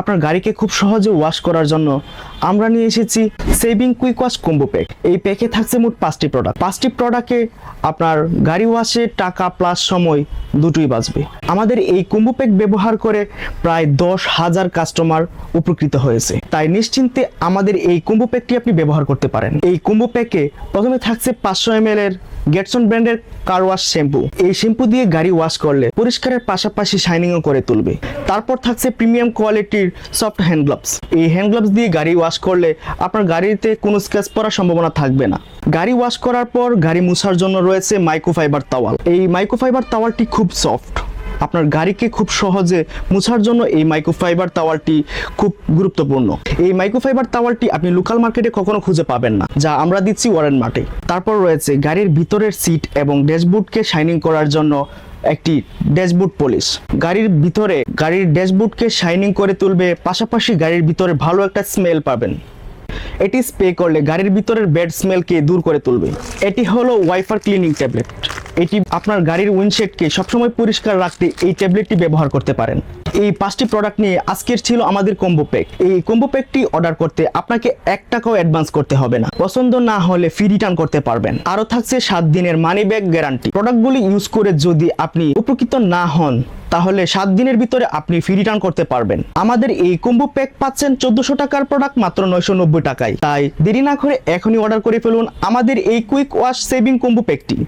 আপনার গাড়িকে খুব সহজে ওয়াশ করার জন্য আমরা নিয়ে এসেছি saving quick wash combo pack এই প্যাকে থাকছে মোট পাঁচটি প্রোডাক্ট পাঁচটি প্রোডাক্টে আপনার গাড়ি ওয়াশে টাকা প্লাস সময় দুটোই বাঁচবে। আমাদের এই কম্বো প্যাক ব্যবহার করে প্রায় দশ হাজার কাস্টমার উপকৃত হয়েছে। তাই নিশ্চিন্তে আমাদের এই কম্বো প্যাকটি আপনি ব্যবহার করতে পারেন। এই কম্বো প্যাকে প্রথমে থাকছে পাঁচশো এম এর গেটসন ব্র্যান্ডের কার ওয়াশ শ্যাম্পু এই শ্যাম্পু দিয়ে গাড়ি ওয়াশ করলে পরিষ্কারের পাশাপাশি শাইনিংও করে তুলবে। তারপর থাকছে প্রিমিয়াম কোয়ালিটির সফট হ্যান্ড গ্লাভস এই হ্যান্ড গ্লাভস দিয়ে গাড়ি ওয়াশ করলে আপনার গাড়িতে কোনো স্ক্র্যাচ পড়ার সম্ভাবনা থাকবে না। গাড়ি ওয়াশ করার পর গাড়ি মুছার জন্য রয়েছে মাইক্রোফাইবার তাওয়াল এই মাইক্রোফাইবার তাওয়ালটি খুব সফট আপনার গাড়িকে খুব সহজে মুছার জন্য এই মাইক্রোফাইবার তাওয়ালটি খুব গুরুত্বপূর্ণ। এই মাইক্রোফাইবার তাওয়ালটি আপনি লোকাল মার্কেটে কখনো খুঁজে পাবেন না। যা আমরা দিচ্ছি ওয়ারেন মার্টে তারপর রয়েছে গাড়ির ভিতরের সিট এবং ড্যাশবোর্ডকে শাইনিং করার জন্য একটি ড্যাশবোর্ড পলিশ গাড়ির ভিতরে গাড়ির ড্যাশবোর্ডকে শাইনিং করে তুলবে, পাশাপাশি গাড়ির ভিতরে ভালো একটা স্মেল পাবেন। এটি স্প্রে করলে গাড়ির ভিতরের ব্যাড স্মেলকে দূর করে তুলবে। এটি হলো ওয়াইফার ক্লিনিং ট্যাবলেট এটি আপনার গাড়ির উইন্ডশেডকে সবসময় পরিষ্কার রাখতে এই ট্যাবলেটটি ব্যবহার করতে পারেন। এই পাঁচটি প্রোডাক্ট নিয়ে আজকের ছিল আমাদের কম্বো প্যাক এই কম্বো প্যাকটি অর্ডার করতে আপনাকে এক টাকাও অ্যাডভান্স করতে হবে না। পছন্দ না হলে ফ্রি রিটার্ন করতে পারবেন। আরও থাকছে সাত দিনের মানি ব্যাক গ্যারান্টি প্রোডাক্টগুলি ইউজ করে যদি আপনি উপকৃত না হন, তাহলে সাত দিনের ভিতরে আপনি ফ্রি রিটার্ন করতে পারবেন। আমাদের এই কম্বো প্যাক পাচ্ছেন চোদ্দশো টাকার প্রোডাক্ট মাত্র নয়শো নব্বই টাকায়। তাই দেরি না করে এখনই অর্ডার করে ফেলুন আমাদের এই কুইক ওয়াশ সেভিং কম্বো প্যাকটি